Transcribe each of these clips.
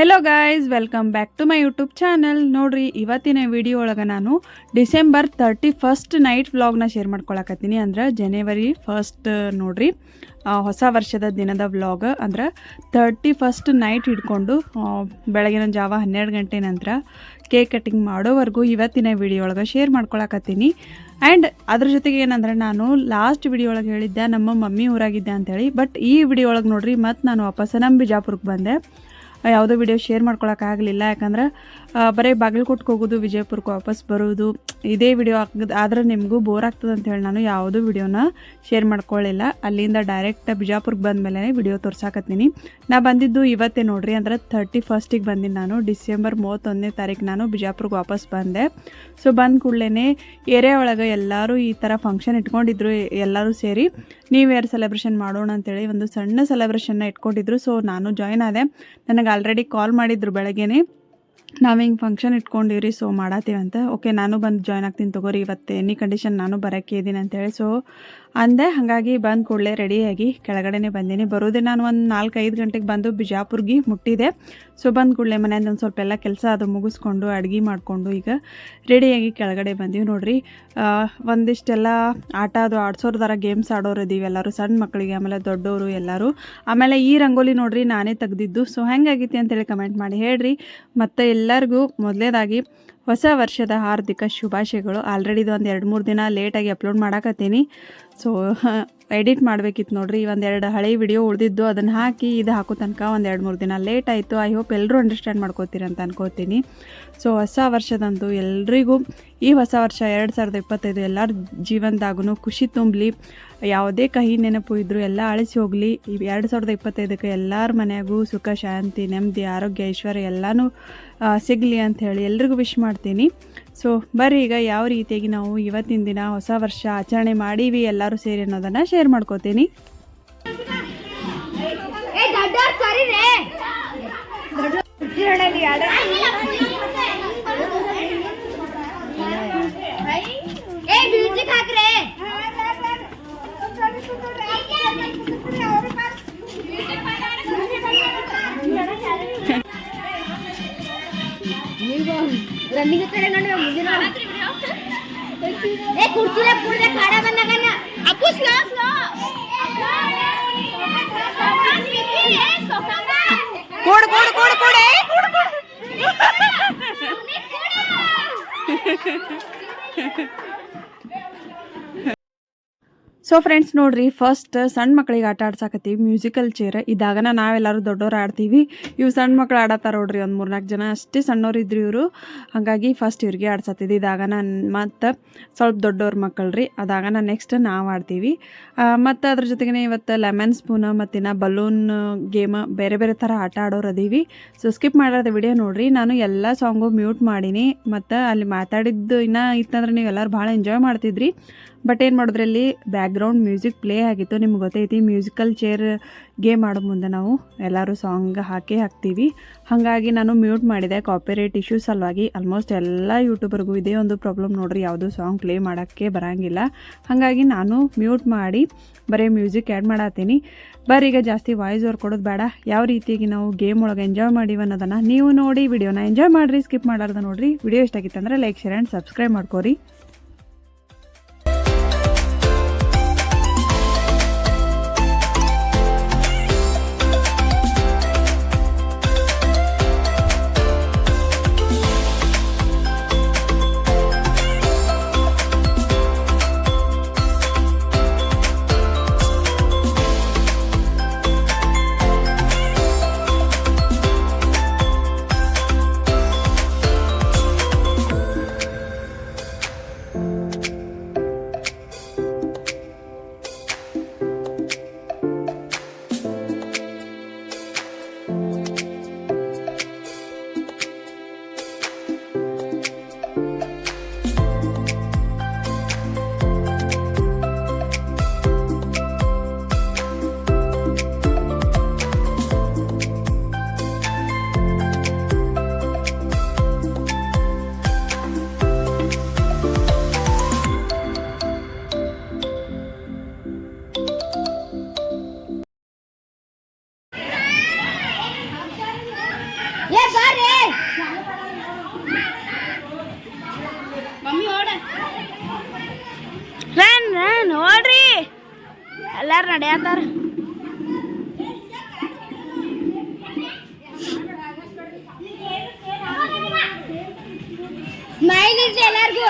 Hello guys welcome back to my YouTube channel ನೋಡ್ರಿ, ಇವತ್ತಿನ video ಒಳಗೆ ನಾನು ಡಿಸೆಂಬರ್ ತರ್ಟಿ ಫಸ್ಟ್ ನೈಟ್ ವ್ಲಾಗ್ನ ಶೇರ್ ಮಾಡ್ಕೊಳಕತ್ತೀನಿ. ಅಂದ್ರೆ ಜನವರಿ ಫಸ್ಟ್ ನೋಡ್ರಿ ಹೊಸ ವರ್ಷದ ದಿನದ ವ್ಲಾಗ್ ಅಂದ್ರೆ ತರ್ಟಿ ಫಸ್ಟ್ ನೈಟ್ ಹಿಡ್ಕೊಂಡು ಬೆಳಗಿನ ಜಾವ ಹನ್ನೆರಡು ಗಂಟೆ ನಂತರ ಕೇಕ್ ಕಟ್ಟಿಂಗ್ ಮಾಡೋವರೆಗೂ ಇವತ್ತಿನ ವಿಡಿಯೋ ಒಳಗೆ ಶೇರ್ ಮಾಡ್ಕೊಳಕತ್ತೀನಿ. ಆ್ಯಂಡ್ ಅದ್ರ ಜೊತೆಗೆ ಏನಂದ್ರೆ ನಾನು ಲಾಸ್ಟ್ ವಿಡಿಯೋ ಒಳಗೆ ಹೇಳಿದ್ದೆ, ನಮ್ಮ ಮಮ್ಮಿ ಊರಾಗಿದ್ದೆ ಅಂತೇಳಿ. ಬಟ್ ಈ ವಿಡಿಯೋ ಒಳಗೆ ನೋಡ್ರಿ ಮತ್ತು ನಾನು ವಾಪಸ್ ನಮ್ಮ ಬಿಜಾಪುರಕ್ಕೆ ಬಂದೆ. ಯಾವುದೋ ವಿಡಿಯೋ ಶೇರ್ ಮಾಡ್ಕೊಳಕ್ಕಾಗಲಿಲ್ಲ ಯಾಕಂದ್ರೆ ಬರೀ ಬಾಗಲಕೋಟ್ಗೆ ಹೋಗೋದು, ವಿಜಯಪುರಕ್ಕೆ ವಾಪಸ್ ಬರೋದು, ಇದೇ ವಿಡಿಯೋ ಹಾಕಿದ್ ಆದ್ರೆ ನಿಮಗೂ ಬೋರ್ ಆಗ್ತದೆ ಅಂತ ಹೇಳಿ ನಾನು ಯಾವುದೂ ವಿಡಿಯೋನ ಶೇರ್ ಮಾಡ್ಕೊಳ್ಳಿಲ್ಲ ಅಲ್ಲಿಂದ ಡೈರೆಕ್ಟ್ ಬಿಜಾಪುರಕ್ಕೆ ಬಂದಮೇಲೆ ವಿಡಿಯೋ ತೋರ್ಸಾಕತ್ತೀನಿ. ನಾ ಬಂದಿದ್ದು ಇವತ್ತೇ ನೋಡ್ರಿ, ಅಂದ್ರೆ ತರ್ಟಿ ಫಸ್ಟಿಗೆ ಬಂದಿನಿ ನಾನು. ಡಿಸೆಂಬರ್ ಮೂವತ್ತೊಂದನೇ ತಾರೀಕು ನಾನು ಬಿಜಾಪುರಕ್ಕೆ ವಾಪಸ್ ಬಂದೆ. ಸೊ ಬಂದ ಕೂಡಲೇ ಏರಿಯಾ ಒಳಗೆ ಎಲ್ಲರೂ ಈ ಥರ ಫಂಕ್ಷನ್ ಇಟ್ಕೊಂಡಿದ್ರು, ಎಲ್ಲರೂ ಸೇರಿ ನ್ಯೂ ಇಯರ್ ಸೆಲೆಬ್ರೇಷನ್ ಮಾಡೋಣ ಅಂತೇಳಿ ಒಂದು ಸಣ್ಣ ಸೆಲೆಬ್ರೇಷನ್ನ ಇಟ್ಕೊಂಡಿದ್ರು. ಸೊ ನಾನು ಜಾಯ್ನ್ ಆದೆ. ನನಗೆ ಆಲ್ರೆಡಿ ಕಾಲ್ ಮಾಡಿದ್ರು ಬೆಳಗ್ಗೆನೆ. ನಾವು ಹಿಂಗೆ ಫಂಕ್ಷನ್ ಇಟ್ಕೊಂಡಿವ್ರಿ ಸೊ ಅಂತ. ಓಕೆ ನಾನು ಬಂದು ಜಾಯ್ನ್ ಆಗ್ತೀನಿ ತಗೋರಿ, ಇವತ್ತು ಎನಿ ಕಂಡೀಷನ್ ನಾನು ಬರೋಕ್ಕೆ ಇದ್ದೀನಿ ಅಂತೇಳಿ ಸೊ ಅಂದೆ, ಹಾಗಾಗಿ ಬಂದು ಕೂಡಲೇ ರೆಡಿಯಾಗಿ ಕೆಳಗಡೆನೇ ಬಂದೀನಿ. ಬರೋದೇ ನಾನು ಒಂದು ನಾಲ್ಕೈದು ಗಂಟೆಗೆ ಬಂದು ಬಿಜಾಪುರ್ಗೆ ಮುಟ್ಟಿದೆ. ಸೊ ಬಂದು ಕೂಡಲೇ ಮನೆಯಿಂದ ಒಂದು ಸ್ವಲ್ಪ ಎಲ್ಲ ಕೆಲಸ ಅದು ಮುಗಿಸ್ಕೊಂಡು ಅಡುಗೆ ಮಾಡಿಕೊಂಡು ಈಗ ರೆಡಿಯಾಗಿ ಕೆಳಗಡೆ ಬಂದೀವಿ ನೋಡಿರಿ. ಒಂದಿಷ್ಟೆಲ್ಲ ಆಟ ಅದು ಆಡ್ಸೋರ್ದಾರ ಗೇಮ್ಸ್ ಆಡೋರು ಇದೀವಿ ಎಲ್ಲರೂ ಸಣ್ಣ ಮಕ್ಕಳಿಗೆ ಆಮೇಲೆ ದೊಡ್ಡವರು ಎಲ್ಲರೂ. ಆಮೇಲೆ ಈ ರಂಗೋಲಿ ನೋಡಿರಿ ನಾನೇ ತೆಗೆದಿದ್ದು. ಸೊ ಹೆಂಗಾಗಿತ್ತು ಅಂತೇಳಿ ಕಮೆಂಟ್ ಮಾಡಿ ಹೇಳ್ರಿ. ಮತ್ತು ಎಲ್ಲರಿಗೂ ಮೊದಲೇದಾಗಿ ಹೊಸ ವರ್ಷದ ಹಾರ್ದಿಕ ಶುಭಾಶಯಗಳು. ಆಲ್ರೆಡಿ ಒಂದು ಎರಡು ಮೂರು ದಿನ ಲೇಟಾಗಿ ಅಪ್ಲೋಡ್ ಮಾಡಾಕತ್ತೀನಿ. ಸೊ ಎಡಿಟ್ ಮಾಡಬೇಕಿತ್ತು ನೋಡ್ರಿ. ಒಂದು ಎರಡು ಹಳೆ ವಿಡಿಯೋ ಉಳಿದಿದ್ದು, ಅದನ್ನು ಹಾಕಿ ಇದು ಹಾಕೋ ತನಕ ಒಂದು ಎರಡು ಮೂರು ದಿನ ಲೇಟ್ ಆಯಿತು. ಐ ಹೋಪ್ ಎಲ್ಲರೂ ಅಂಡರ್ಸ್ಟ್ಯಾಂಡ್ ಮಾಡ್ಕೋತೀರಿ ಅಂತ ಅನ್ಕೋತೀನಿ. ಸೊ ಹೊಸ ವರ್ಷದಂದು ಎಲ್ರಿಗೂ ಈ ಹೊಸ ವರ್ಷ ಎರಡು ಸಾವಿರದ ಇಪ್ಪತ್ತೈದು ಎಲ್ಲರ ಜೀವನದಾಗೂ ಖುಷಿ ತುಂಬಲಿ. ಯಾವುದೇ ಕಹಿ ನೆನಪು ಇದ್ದರೂ ಎಲ್ಲ ಅಳಿಸಿ ಹೋಗಲಿ. ಈ ಎರಡು ಸಾವಿರದ ಇಪ್ಪತ್ತೈದಕ್ಕೆ ಎಲ್ಲರ ಮನೆಯಾಗೂ ಸುಖ, ಶಾಂತಿ, ನೆಮ್ಮದಿ, ಆರೋಗ್ಯ, ಐಶ್ವರ್ಯ ಎಲ್ಲನೂ ಸಿಗಲಿ ಅಂತ ಹೇಳಿ ಎಲ್ರಿಗೂ ವಿಶ್ ಮಾಡ್ತೀನಿ. ಸೊ ಬರ್ರಿ ಈಗ ಯಾವ ರೀತಿಯಾಗಿ ನಾವು ಇವತ್ತಿನ ದಿನ ಹೊಸ ವರ್ಷ ಆಚರಣೆ ಮಾಡೀವಿ ಎಲ್ಲರೂ ಸೇರಿ ಅನ್ನೋದನ್ನು ಶೇರ್ ಮಾಡ್ಕೋತೀನಿ. ಏ, ಮ್ಯೂಸಿಕ್ ಹಾಕ್ರೆ. ರನ್ನಿಂಗ್ ಹತ್ರ ನೋಡಿ ಮುಂದಿನ ಏ ಕುರ್ಚಿಲ ಕುಡ್ದೆ ಕಾಡ ಬಂದಾಗ ಅಪ್ಪು ಸ್ಲೋ ಸ್ಲೋ ಕೊಡು ಕೊಡು ಕೊಡು ಕೊಡೆ ಸೊ ಫ್ರೆಂಡ್ಸ್ ನೋಡ್ರಿ ಫಸ್ಟ್ ಸಣ್ಣ ಮಕ್ಕಳಿಗೆ ಆಟ ಆಡ್ಸಾಕತ್ತೀವಿ ಮ್ಯೂಸಿಕಲ್ ಚೇರ್ ಇದಾಗನ ನಾವೆಲ್ಲರೂ ದೊಡ್ಡವ್ರು ಆಡ್ತೀವಿ. ಇವು ಸಣ್ಣ ಮಕ್ಳು ಆಡತ್ತಾರ ನೋಡ್ರಿ, ಒಂದು ಮೂರ್ನಾಲ್ಕು ಜನ. ಅಷ್ಟೇ ಸಣ್ಣವ್ರು ಇದ್ರು ಇವರು. ಹಾಗಾಗಿ ಫಸ್ಟ್ ಇವ್ರಿಗೆ ಆಡ್ಸತ್ತಿದ್ದು ಇದಾಗನ ಮತ್ತು ಸ್ವಲ್ಪ ದೊಡ್ಡವ್ರ ಮಕ್ಕಳು ರೀ ಅದಾಗನ ನೆಕ್ಸ್ಟ್ ನಾವು ಆಡ್ತೀವಿ. ಮತ್ತು ಅದ್ರ ಜೊತೆಗೆ ಇವತ್ತು ಲೆಮನ್ ಸ್ಪೂನ್ ಮತ್ತು ಬಲೂನ್ ಗೇಮ್ ಬೇರೆ ಬೇರೆ ಥರ ಆಟ ಆಡೋರು ಅದೀವಿ. ಸೊ ಸ್ಕಿಪ್ ಮಾಡೋದು ವಿಡಿಯೋ ನೋಡ್ರಿ. ನಾನು ಎಲ್ಲ ಸಾಂಗು ಮ್ಯೂಟ್ ಮಾಡೀನಿ. ಮತ್ತು ಅಲ್ಲಿ ಮಾತಾಡಿದ್ದು ಇನ್ನೂ ಇತ್ತಂದ್ರೆ ನೀವು ಎಲ್ಲರೂ ಭಾಳ ಎಂಜಾಯ್ ಮಾಡ್ತಿದ್ರಿ. ಬಟ್ ಏನು ಮಾಡೋದ್ರಲ್ಲಿ ಬ್ಯಾಕ್ಗ್ರೌಂಡ್ ಮ್ಯೂಸಿಕ್ ಪ್ಲೇ ಆಗಿತ್ತು. ನಿಮ್ಗೆ ಗೊತ್ತೈತಿ ಮ್ಯೂಸಿಕಲ್ ಚೇರ್ ಗೇಮ್ ಮಾಡೋ ಮುಂದೆ ನಾವು ಎಲ್ಲರೂ ಸಾಂಗ್ ಹಾಕೇ ಹಾಕ್ತೀವಿ. ಹಾಗಾಗಿ ನಾನು ಮ್ಯೂಟ್ ಮಾಡಿದೆ. ಕಾಪಿರೇಟ್ ಇಶ್ಯೂ ಸಲುವಾಗಿ ಆಲ್ಮೋಸ್ಟ್ ಎಲ್ಲ ಯೂಟ್ಯೂಬರ್ಗೂ ಇದೇ ಒಂದು ಪ್ರಾಬ್ಲಮ್ ನೋಡ್ರಿ. ಯಾವುದು ಸಾಂಗ್ ಪ್ಲೇ ಮಾಡೋಕ್ಕೆ ಬರೋಂಗಿಲ್ಲ. ಹಾಗಾಗಿ ನಾನು ಮ್ಯೂಟ್ ಮಾಡಿ ಬರೀ ಮ್ಯೂಸಿಕ್ ಆ್ಯಡ್ ಮಾಡತ್ತೀನಿ ಬರೀ ಈಗ ಜಾಸ್ತಿ ವಾಯ್ಸ್ ಓವರ್ ಕೊಡೋದು ಬೇಡ. ಯಾವ ರೀತಿಯಾಗಿ ನಾವು ಗೇಮ್ ಒಳಗೆ ಎಂಜಾಯ್ ಮಾಡೀವಿ ಅನ್ನೋದನ್ನು ನೀವು ನೋಡಿ ವಿಡಿಯೋನ ಎಂಜಾಯ್ ಮಾಡಿರಿ ಸ್ಕಿಪ್ ಮಾಡಾರ್ದ ನೋಡಿರಿ. ವಿಡಿಯೋ ಇಷ್ಟ ಆಗಿತ್ತು ಅಂದರೆ ಲೈಕ್ ಶೇರ್ ಆ್ಯಂಡ್ ಸಬ್ಸ್ಕ್ರೈಬ್ ಮಾಡ್ಕೋರಿ. ನಡೆಯತ್ತಾರ? ಸ್ಮೈಲ್ ಇರ್ಲಿ ಎಲ್ಲಾರ್ಗೂ.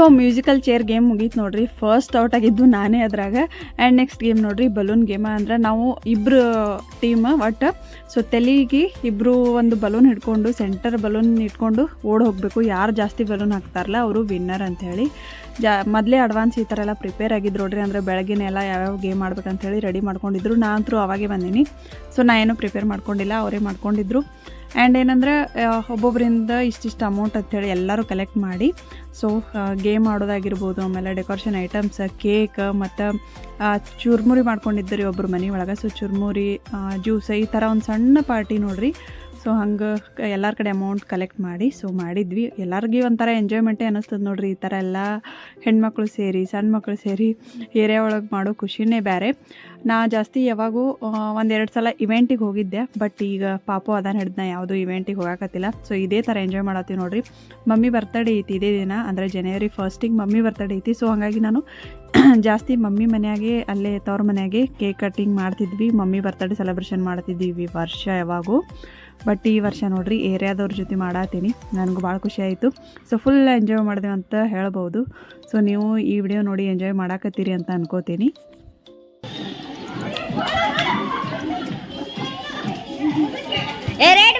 ಸೊ ಮ್ಯೂಸಿಕಲ್ ಚೇರ್ ಗೇಮ್ ಮುಗೀತು ನೋಡ್ರಿ. ಫಸ್ಟ್ ಔಟ್ ಆಗಿದ್ದು ನಾನೇ ಅದ್ರಾಗ. ಆ್ಯಂಡ್ ನೆಕ್ಸ್ಟ್ ಗೇಮ್ ನೋಡ್ರಿ ಬಲೂನ್ ಗೇಮ ಅಂದ್ರೆ ನಾವು ಇಬ್ಬರು ಟೀಮ್ ಒಟ್ಟು. ಸೊ ತೆಲಿಗೆ ಇಬ್ಬರು ಒಂದು ಬಲೂನ್ ಹಿಡ್ಕೊಂಡು ಸೆಂಟರ್ ಬಲೂನ್ ಇಟ್ಕೊಂಡು ಓಡ್ ಹೋಗಬೇಕು. ಯಾರು ಜಾಸ್ತಿ ಬಲೂನ್ ಹಾಕ್ತಾರಲ್ಲ ಅವರು ವಿನ್ನರ್ ಅಂಥೇಳಿ ಜಾ, ಮೊದಲೇ ಅಡ್ವಾನ್ಸ್ ಈ ಥರ ಎಲ್ಲ ಪ್ರಿಪೇರ್ ಆಗಿದ್ದು ನೋಡ್ರಿ. ಅಂದರೆ ಬೆಳಗ್ಗೆನೇ ಎಲ್ಲ ಯಾವ್ಯಾವ ಗೇಮ್ ಆಡ್ಬೇಕಂತೇಳಿ ರೆಡಿ ಮಾಡ್ಕೊಂಡಿದ್ರು. ನಾನು ಅವಾಗೇ ಬಂದೀನಿ. ಸೊ ನಾ ಏನೂ ಪ್ರಿಪೇರ್ ಮಾಡ್ಕೊಂಡಿಲ್ಲ, ಅವರೇ ಮಾಡ್ಕೊಂಡಿದ್ರು. ಆ್ಯಂಡ್ ಏನಂದ್ರೆ ಒಬ್ಬೊಬ್ಬರಿಂದ ಇಷ್ಟಿಷ್ಟು ಅಮೌಂಟ್ ಅಂತೇಳಿ ಎಲ್ಲರೂ ಕಲೆಕ್ಟ್ ಮಾಡಿ ಸೊ ಗೇಮ್ ಆಡೋದಾಗಿರ್ಬೋದು, ಆಮೇಲೆ ಡೆಕೋರೇಷನ್ ಐಟಮ್ಸ್ ಕೇಕ್ ಮತ್ತು ಚುರ್ಮುರಿ ಮಾಡ್ಕೊಂಡಿದ್ದರು ಒಬ್ಬರು ಮನೆ ಒಳಗೆ. ಸೊ ಚುರ್ಮುರಿ ಜ್ಯೂಸ್ ಈ ಥರ ಒಂದು ಸಣ್ಣ ಪಾರ್ಟಿ ನೋಡಿರಿ. ಸೊ ಹಂಗೆ ಎಲ್ಲರ ಕಡೆ ಅಮೌಂಟ್ ಕಲೆಕ್ಟ್ ಮಾಡಿ ಸೊ ಮಾಡಿದ್ವಿ. ಎಲ್ಲರಿಗೂ ಒಂಥರ ಎಂಜಾಯ್ಮೆಂಟೇ ಅನ್ನಿಸ್ತದೆ ನೋಡ್ರಿ, ಈ ಥರ ಎಲ್ಲ ಹೆಣ್ಮಕ್ಳು ಸೇರಿ ಸಣ್ಣ ಮಕ್ಕಳು ಸೇರಿ, ಏರಿಯಾ ಒಳಗೆ ಮಾಡೋ ಖುಷಿನೇ ಬೇರೆ ನಾ ಜಾಸ್ತಿ ಯಾವಾಗೂ ಒಂದೆರಡು ಸಲ ಇವೆಂಟಿಗೆ ಹೋಗಿದ್ದೆ ಬಟ್ ಈಗ ಪಾಪ ಅದಾನ ನಾ ಯಾವುದೂ ಇವೆಂಟಿಗೆ ಹೋಗಾಕತ್ತಿಲ್ಲ. ಸೊ ಇದೇ ಥರ ಎಂಜಾಯ್ ಮಾಡತ್ತೀವಿ ನೋಡಿರಿ. ಮಮ್ಮಿ ಬರ್ತಡೇ ಐತಿ ಇದೇ ದಿನ, ಅಂದರೆ ಜನವರಿ ಫಸ್ಟಿಗೆ ಮಮ್ಮಿ ಬರ್ತಡೇ ಐತಿ. ಸೊ ಹಾಗಾಗಿ ನಾನು ಜಾಸ್ತಿ ಮಮ್ಮಿ ಮನೆಯಾಗೆ, ಅಲ್ಲೇ ತವ್ರ ಮನೆಯಾಗೆ ಕೇಕ್ ಕಟ್ಟಿಂಗ್ ಮಾಡ್ತಿದ್ವಿ. ಮಮ್ಮಿ ಬರ್ತಡೇ ಸೆಲೆಬ್ರೇಷನ್ ಮಾಡ್ತಿದ್ದೀವಿ ವರ್ಷ ಯಾವಾಗೂ. ಬಟ್ ಈ ವರ್ಷ ನೋಡ್ರಿ, ಏರಿಯಾದವ್ರ ಜೊತೆ ಮಾಡತ್ತೀನಿ ನನಗೂ ಭಾಳ ಖುಷಿ ಆಯಿತು. ಸೊ ಫುಲ್ ಎಂಜಾಯ್ ಮಾಡಿದೆ ಅಂತ ಹೇಳ್ಬೋದು. ಸೊ ನೀವು ಈ ವಿಡಿಯೋ ನೋಡಿ ಎಂಜಾಯ್ ಮಾಡಾಕತ್ತೀರಿ ಅಂತ ಅನ್ಕೋತೀನಿ. ಏ ರೆಡ್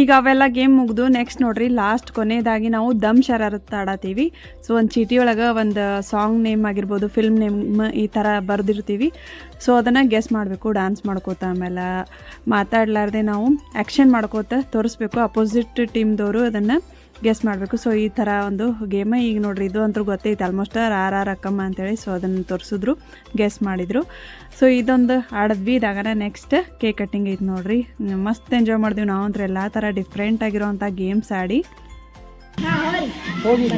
ಈಗ ಅವೆಲ್ಲ ಗೇಮ್ ಮುಗಿದು ನೆಕ್ಸ್ಟ್ ನೋಡ್ರಿ ಲಾಸ್ಟ್ ಕೊನೆಯದಾಗಿ ನಾವು ದಮ್ ಶರಾರತ್ ಆಡತ್ತೀವಿ ಸೊ ಒಂದು ಚೀಟಿ ಒಳಗೆ ಒಂದು ಸಾಂಗ್ ನೇಮ್ ಆಗಿರ್ಬೋದು ಫಿಲ್ಮ್ ನೇಮ್ ಈ ಥರ ಬರೆದಿರ್ತೀವಿ. ಸೊ ಅದನ್ನು ಗೆಸ್ ಮಾಡಬೇಕು ಡ್ಯಾನ್ಸ್ ಮಾಡ್ಕೋತ ಆಮೇಲೆ ಮಾತಾಡ್ಲಾರ್ದೆ ನಾವು ಆ್ಯಕ್ಷನ್ ಮಾಡ್ಕೋತ ತೋರಿಸ್ಬೇಕು. ಅಪೋಸಿಟ್ ಟೀಮ್ದವರು ಅದನ್ನು ಗೆಸ್ ಮಾಡಬೇಕು. ಸೊ ಈ ಥರ ಒಂದು ಗೇಮ ಈಗ ನೋಡ್ರಿ, ಇದು ಅಂತೂ ಗೊತ್ತೈತೆ. ಆಲ್ಮೋಸ್ಟ್ ಆರ್ ಆರ್ ಅಕ್ಕಮ್ಮ ಅಂತೇಳಿ ಸೊ ಅದನ್ನು ತೋರಿಸಿದ್ರು ಗೆಸ್ ಮಾಡಿದರು. ಸೊ ಇದೊಂದು ಆಡಿದ್ವಿ. ಇದಾಗ ನೆಕ್ಸ್ಟ್ ಕೇಕ್ ಕಟ್ಟಿಂಗ್ ಐತೆ ನೋಡ್ರಿ. ಮಸ್ತ್ ಎಂಜಾಯ್ ಮಾಡಿದ್ವಿ ನಾವು ಅಂದ್ರೆ ಎಲ್ಲ ಥರ ಡಿಫ್ರೆಂಟ್ ಆಗಿರೋವಂಥ ಗೇಮ್ಸ್ ಆಡಿ. ಹೋಗಿ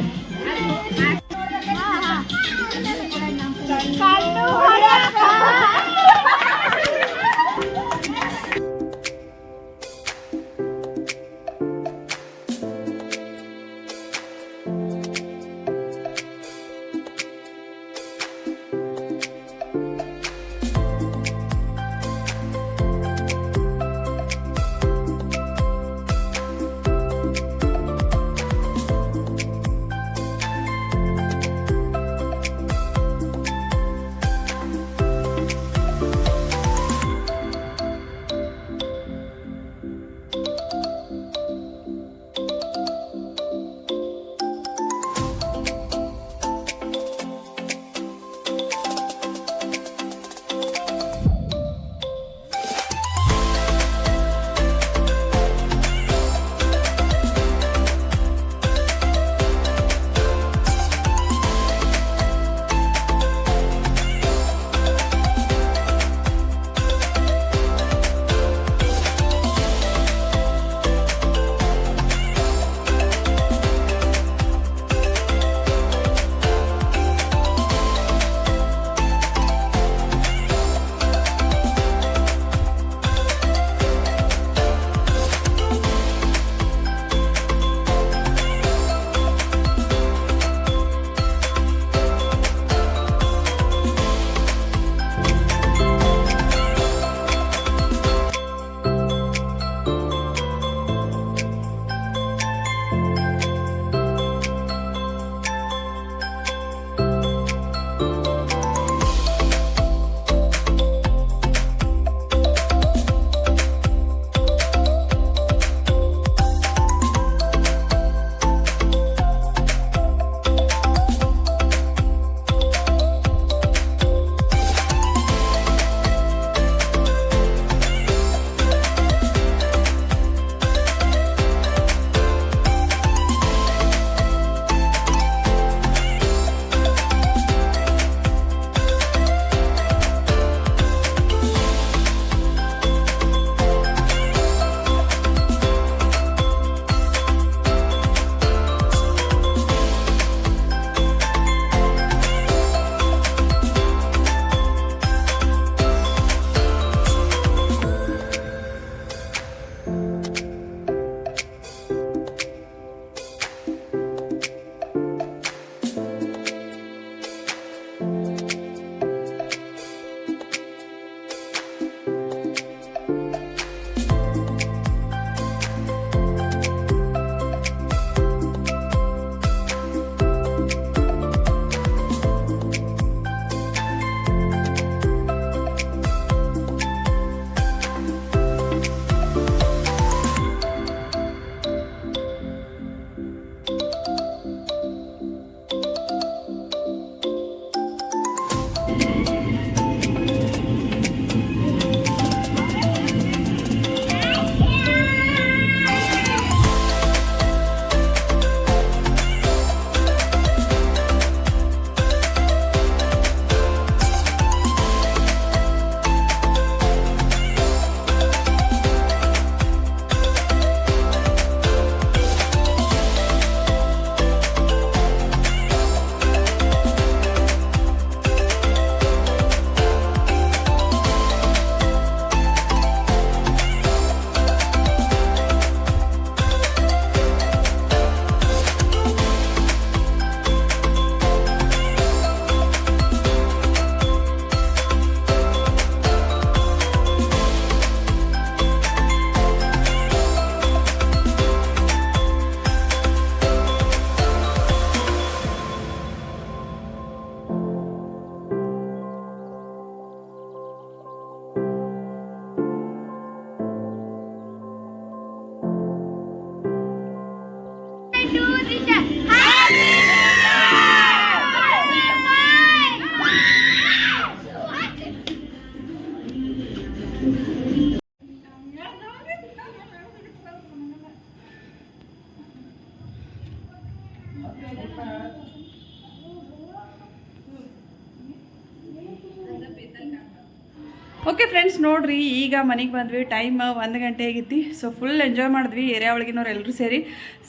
ನೋಡ್ರಿ, ಈಗ ಮನೆಗೆ ಬಂದ್ವಿ ಟೈಮ್ ಒಂದು ಗಂಟೆ ಆಗಿತ್ತು ಸೊ ಫುಲ್ ಎಂಜಾಯ್ ಮಾಡಿದ್ವಿ, ಏರಿಯಾ ಒಳಗಿನವ್ರು ಎಲ್ಲರೂ ಸೇರಿ.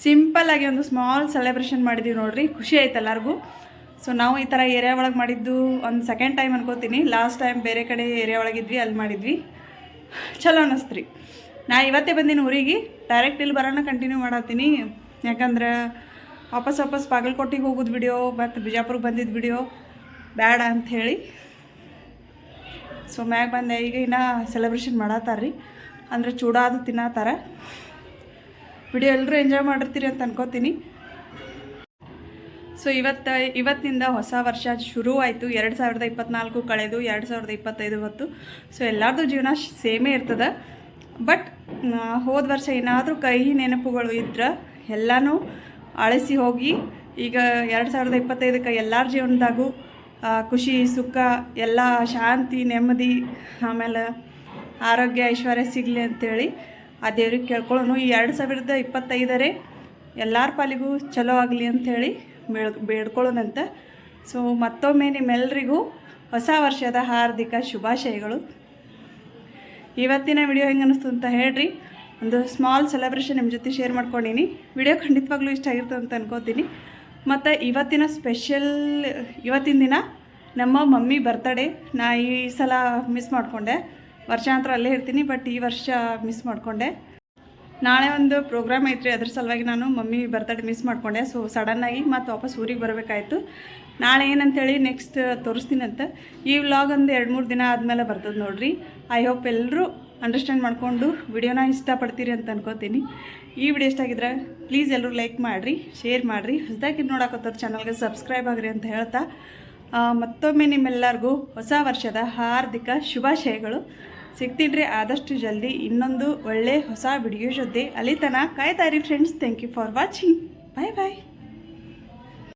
ಸಿಂಪಲ್ಲಾಗಿ ಒಂದು ಸ್ಮಾಲ್ ಸೆಲೆಬ್ರೇಷನ್ ಮಾಡಿದ್ವಿ ನೋಡ್ರಿ, ಖುಷಿ ಆಯ್ತು ಎಲ್ಲರಿಗೂ. ಸೊ ನಾವು ಈ ಥರ ಏರಿಯಾ ಒಳಗೆ ಮಾಡಿದ್ದು ಒಂದು ಸೆಕೆಂಡ್ ಟೈಮ್ ಅನ್ಕೋತೀನಿ. ಲಾಸ್ಟ್ ಟೈಮ್ ಬೇರೆ ಕಡೆ ಏರಿಯಾ ಒಳಗಿದ್ವಿ ಅಲ್ಲಿ ಮಾಡಿದ್ವಿ. ಚಲೋ ಅನ್ನಿಸ್ತ್ರಿ ನಾ ಇವತ್ತೇ ಬಂದೀನಿ ಊರಿಗೆ ಡೈರೆಕ್ಟ್ ಇಲ್ಲಿ ಬರೋಣ ಕಂಟಿನ್ಯೂ ಮಾಡತ್ತೀನಿ ಯಾಕಂದ್ರೆ ವಾಪಸ್ ವಾಪಸ್ ಬಾಗಲಕೋಟೆಗೆ ಹೋಗೋದು ವಿಡಿಯೋ ಮತ್ತು ಬಿಜಾಪುರಕ್ಕೆ ಬಂದಿದ್ದು ವಿಡಿಯೋ ಬೇಡ ಅಂಥೇಳಿ ಸೊ ಮ್ಯಾಗ ಬಂದೆ ಈಗ ಇನ್ನ ಸೆಲೆಬ್ರೇಷನ್ ಮಾಡತ್ತಾರ ರೀ ಅಂದ್ರೆ ಚೂಡಾದು ತಿನ್ನತ್ತಾರ ವಿಡಿಯೋ ಎಲ್ಲರೂ ಎಂಜಾಯ್ ಮಾಡಿರ್ತೀರಿ ಅಂತ ಅನ್ಕೋತೀನಿ. ಸೊ ಇವತ್ತು ಇವತ್ತಿನಿಂದ ಹೊಸ ವರ್ಷ ಶುರು ಆಯಿತು. ಎರಡು ಸಾವಿರದ ಇಪ್ಪತ್ನಾಲ್ಕು ಕಳೆದು ಎರಡು ಸಾವಿರದ ಇಪ್ಪತ್ತೈದು ಹೊತ್ತು. ಸೊ ಎಲ್ಲರದ್ದು ಜೀವನ ಸೇಮೇ ಇರ್ತದೆ. ಬಟ್ ಹೋದ ವರ್ಷ ಏನಾದರೂ ಕಹಿ ನೆನಪುಗಳು ಇದ್ರೆ ಎಲ್ಲನೂ ಅಳಿಸಿ ಹೋಗಿ ಈಗ ಎರಡು ಸಾವಿರದ ಇಪ್ಪತ್ತೈದಕ್ಕೆ ಎಲ್ಲರ ಜೀವನದಾಗೂ ಖುಷಿ, ಸುಖ, ಎಲ್ಲ ಶಾಂತಿ, ನೆಮ್ಮದಿ, ಆಮೇಲೆ ಆರೋಗ್ಯ, ಐಶ್ವರ್ಯ ಸಿಗಲಿ ಅಂತೇಳಿ ಆ ದೇವ್ರಿಗೆ ಕೇಳ್ಕೊಳ್ಳೋನು. ಈ ಎರಡು ಸಾವಿರದ ಇಪ್ಪತ್ತೈದರೇ ಎಲ್ಲರ ಪಾಲಿಗೂ ಚಲೋ ಆಗಲಿ ಅಂಥೇಳಿ ಬೇಡ್ ಬೇಡ್ಕೊಳ್ಳೋನಂತೆ. ಸೊ ಮತ್ತೊಮ್ಮೆ ನಿಮ್ಮೆಲ್ಲರಿಗೂ ಹೊಸ ವರ್ಷದ ಹಾರ್ದಿಕ ಶುಭಾಶಯಗಳು. ಇವತ್ತಿನ ವಿಡಿಯೋ ಹೆಂಗೆ ಅನ್ನಿಸ್ತು ಅಂತ ಹೇಳ್ರಿ. ಒಂದು ಸ್ಮಾಲ್ ಸೆಲೆಬ್ರೇಷನ್ ನಿಮ್ಮ ಜೊತೆ ಶೇರ್ ಮಾಡ್ಕೊಂಡಿನಿ. ವಿಡಿಯೋ ಖಂಡಿತವಾಗ್ಲೂ ಇಷ್ಟ ಆಗಿರ್ತದೆ ಅಂತ ಅನ್ಕೋತೀನಿ. ಮತ್ತು ಇವತ್ತಿನ ಸ್ಪೆಷಲ್, ಇವತ್ತಿನ ದಿನ ನಮ್ಮ ಮಮ್ಮಿ ಬರ್ತಡೇ ನಾ ಈ ಸಲ ಮಿಸ್ ಮಾಡಿಕೊಂಡೆ. ವರ್ಷಾಂತರ ಅಲ್ಲೇ ಇರ್ತೀನಿ ಬಟ್ ಈ ವರ್ಷ ಮಿಸ್ ಮಾಡಿಕೊಂಡೆ. ನಾಳೆ ಒಂದು ಪ್ರೋಗ್ರಾಮ್ ಐತ್ರಿ, ಅದ್ರ ಸಲುವಾಗಿ ನಾನು ಮಮ್ಮಿ ಬರ್ತಡೇ ಮಿಸ್ ಮಾಡಿಕೊಂಡೆ. ಸೊ ಸಡನ್ನಾಗಿ ಮತ್ತು ವಾಪಸ್ ಊರಿಗೆ ಬರಬೇಕಾಯ್ತು. ನಾಳೆ ಏನಂತೇಳಿ ನೆಕ್ಸ್ಟ್ ತೋರಿಸ್ತೀನಂತ. ಈ ವ್ಲಾಗ್ ಒಂದು ಎರಡು ಮೂರು ದಿನ ಆದಮೇಲೆ ಬರ್ತದೆ ನೋಡಿರಿ. ಐ ಹೋಪ್ ಎಲ್ಲರೂ ಅಂಡರ್ಸ್ಟ್ಯಾಂಡ್ ಮಾಡಿಕೊಂಡು ವಿಡಿಯೋನ ಇಷ್ಟಪಡ್ತೀರಿ ಅಂತ ಅನ್ಕೋತೀನಿ. ಈ ವಿಡಿಯೋ ಇಷ್ಟ ಆಗಿದ್ರೆ ಪ್ಲೀಸ್ ಎಲ್ಲರೂ ಲೈಕ್ ಮಾಡಿರಿ ಶೇರ್ ಮಾಡಿರಿ. ಹೊಸದಾಗಿ ನೋಡೋಕತ್ತಾರ ಚಾನಲ್ಗೆ ಸಬ್ಸ್ಕ್ರೈಬ್ ಆಗಿರಿ ಅಂತ ಹೇಳ್ತಾ ಮತ್ತೊಮ್ಮೆ ನಿಮ್ಮೆಲ್ಲರಿಗೂ ಹೊಸ ವರ್ಷದ ಹಾರ್ದಿಕ ಶುಭಾಶಯಗಳು. ಸಿಗ್ತೀನಿ ಆದಷ್ಟು ಜಲ್ದಿ ಇನ್ನೊಂದು ಒಳ್ಳೆ ಹೊಸ ವಿಡಿಯೋ ಜೊತೆ. ಅಲ್ಲಿ ತನಕ ಕಾಯ್ತಾ ಇರಿ friends thank you for watching bye bye